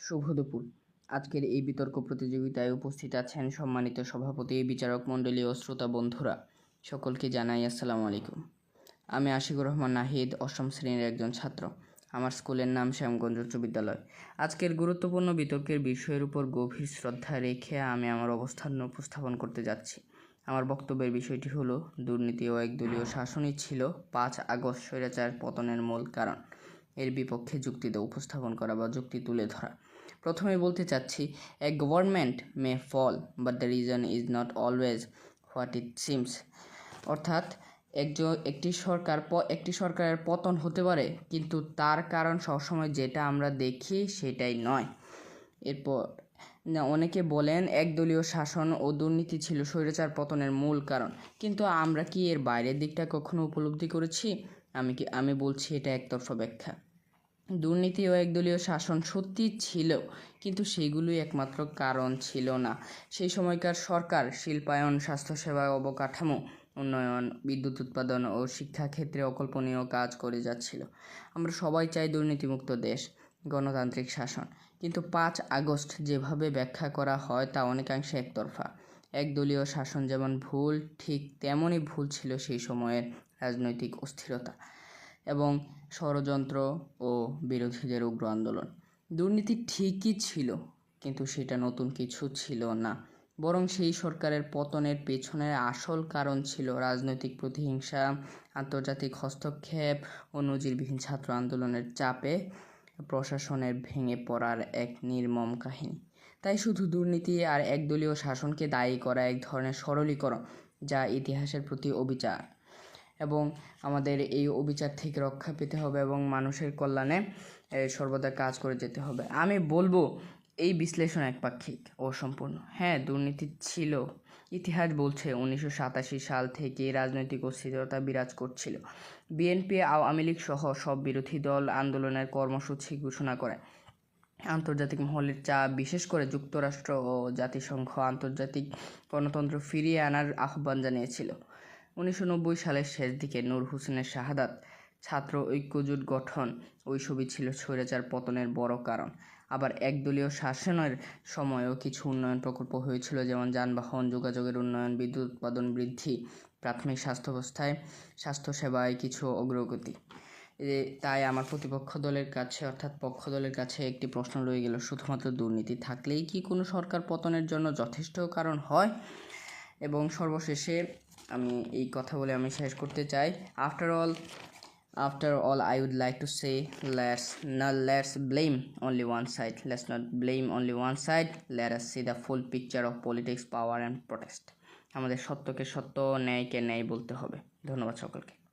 শুভ দুপুর আজকের এই বিতর্ক প্রতিযোগিতায় উপস্থিত আছেন সম্মানিত সভাপতি, বিচারক মণ্ডলী ও শ্রোতা বন্ধুরা। সকলকে জানাই আসসালামু আলাইকুম। আমি আশিকুর রহমান নাহিদ, অষ্টম শ্রেণির একজন ছাত্র। আমার স্কুলের নাম শ্যামগঞ্জ উচ্চ বিদ্যালয়। আজকের গুরুত্বপূর্ণ বিতর্কের বিষয়ের উপর গভীর শ্রদ্ধা রেখে আমি আমার অবস্থান উপস্থাপন করতে যাচ্ছি। আমার বক্তব্যের বিষয়টি হলো, দুর্নীতি ও একদলীয় শাসনই ছিল পাঁচ আগস্ট স্বৈরাচার পতনের মূল কারণ। এর বিপক্ষে যুক্তি দিয়ে উপস্থাপন করা বা যুক্তি তুলে ধরা। প্রথমে বলতে চাচ্ছি a government may fall but the reason is not always what it seems অর্থাৎ একজন একটি সরকার একটি সরকারের পতন হতে পারে, কিন্তু তার কারণ সবসময় যেটা আমরা দেখি সেটাই নয়। এরপর অনেকে বলেন, একদলীয় শাসন ও দুর্নীতি ছিল স্বৈরাচার পতনের মূল কারণ। কিন্তু আমরা কি এর বাইরের দিকটা কখনো উপলব্ধি করেছি? আমি কি, আমি বলছি এটা একতরফা ব্যাখ্যা। দুর্নীতি ও একদলীয় শাসন সত্যি ছিল, কিন্তু সেগুলোই একমাত্র কারণ ছিল না। সেই সময়কার সরকার, শিল্পায়ন, স্বাস্থ্যসেবা অবকাঠামো, উন্নয়ন, বিদ্যুৎ উৎপাদন ও শিক্ষাক্ষেত্রে অকল্পনীয় কাজ করে যাচ্ছিল। আমরা সবাই চাই দুর্নীতিমুক্ত দেশ, গণতান্ত্রিক শাসন। কিন্তু পাঁচ আগস্ট যেভাবে ব্যাখ্যা করা হয় তা অনেকাংশে একতরফা। একদলীয় শাসন যেমন ভুল, ঠিক তেমনই ভুল ছিল সেই সময়ের রাজনৈতিক অস্থিরতা। এবং ষড়যন্ত্র ও বিরোধীদের উগ্র আন্দোলন। দুর্নীতি ঠিকই ছিল, কিন্তু সেটা নতুন কিছু ছিল না। বরং সেই সরকারের পতনের পেছনের আসল কারণ ছিল রাজনৈতিক প্রতিহিংসা, আন্তর্জাতিক হস্তক্ষেপ ও নজিরবিহীন ছাত্র আন্দোলনের চাপে প্রশাসনের ভেঙে পড়ার এক নির্মম কাহিনী। তাই শুধু দুর্নীতি আর একদলীয় শাসনকে দায়ী করা এক ধরনের সরলীকরণ, যা ইতিহাসের প্রতি অবিচার। এবং আমাদের এই অবিচার থেকে রক্ষা পেতে হবে এবং মানুষের কল্যাণে সর্বদা কাজ করে যেতে হবে। আমি বলব, এই বিশ্লেষণ একপাক্ষিক ও সম্পূর্ণ হ্যাঁ দুর্নীতি ছিল। ইতিহাস বলছে উনিশশো সাতাশি সাল থেকে রাজনৈতিক অস্থিরতা বিরাজ করছিল। বিএনপি, আওয়ামী লীগ সহ সব বিরোধী দল আন্দোলনের কর্মসূচি ঘোষণা করে। আন্তর্জাতিক মহলের চাপ বিশেষ করে যুক্তরাষ্ট্র ও জাতিসংঘ আন্তর্জাতিক গণতন্ত্র ফিরিয়ে আনার আহ্বান জানিয়েছিল। উনিশশো নব্বই সালের শেষ দিকে নূর হোসেনের শাহাদাত, ছাত্র ঐক্যজোট গঠন ওই ছবি ছিল স্বৈরাচার পতনের বড় কারণ। আবার একদলীয় শাসনের সময়ও কিছু উন্নয়ন প্রকল্প হয়েছিল, যেমন যানবাহন, যোগাযোগের উন্নয়ন, বিদ্যুৎ উৎপাদন বৃদ্ধি, প্রাথমিক স্বাস্থ্য অবস্থায় স্বাস্থ্যসেবায় কিছু অগ্রগতি। তাই আমার প্রতিপক্ষ দলের কাছে, অর্থাৎ পক্ষ দলের কাছে একটি প্রশ্ন রয়ে গেল, শুধুমাত্র দুর্নীতি থাকলেই কি কোনো সরকার পতনের জন্য যথেষ্ট কারণ হয়? এবং সর্বশেষে আমি এই কথা বলে আমি শেষ করতে চাই। After all after all I would like to say let's না let's blame only one side let's not blame only one side let us see the full picture of politics power and protest আমাদের সত্যকে সত্য, ন্যায়কে ন্যায় বলতে হবে। ধন্যবাদ সকলকে।